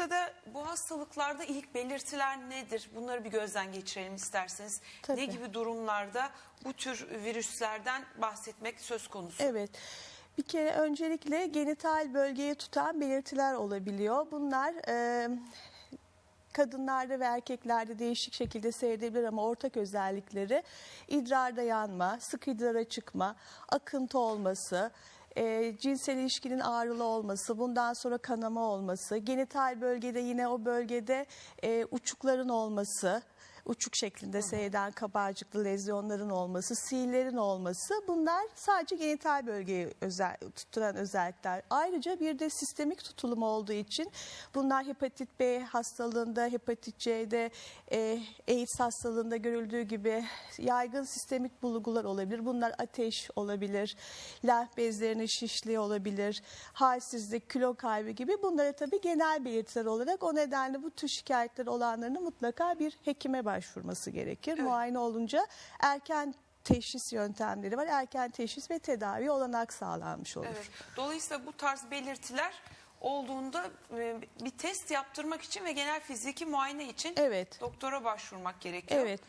noktada bu hastalıklarda ilk belirtiler nedir? Bunları bir gözden geçirelim isterseniz. Tabii. Ne gibi durumlarda bu tür virüslerden bahsetmek söz konusu? Evet. Bir kere öncelikle genital bölgeyi tutan belirtiler olabiliyor. Bunlar e, kadınlarda ve erkeklerde değişik şekilde seyredebilir ama ortak özellikleri idrarda yanma, sık idrara çıkma, akıntı olması, e, cinsel ilişkinin ağrılı olması, bundan sonra kanama olması, genital bölgede yine o bölgede e, uçukların olması, uçuk şeklinde seyreden kabarcıklı lezyonların olması, sihirlerin olması bunlar sadece genital bölgeyi özel, tutulan özellikler. Ayrıca bir de sistemik tutulum olduğu için bunlar hepatit B hastalığında, hepatit C'de, e, AIDS hastalığında görüldüğü gibi yaygın sistemik bulgular olabilir. Bunlar ateş olabilir, lenf bezlerinin şişliği olabilir, halsizlik, kilo kaybı gibi bunlara tabii genel belirtiler olarak o nedenle bu tür şikayetler olanların mutlaka bir hekime başvurması gerekir. Evet. Muayene olunca erken teşhis yöntemleri var. Erken teşhis ve tedavi olanak sağlanmış olur. Evet. Dolayısıyla bu tarz belirtiler olduğunda e, bir test yaptırmak için ve genel fiziki muayene için Evet. doktora başvurmak gerekiyor. Evet.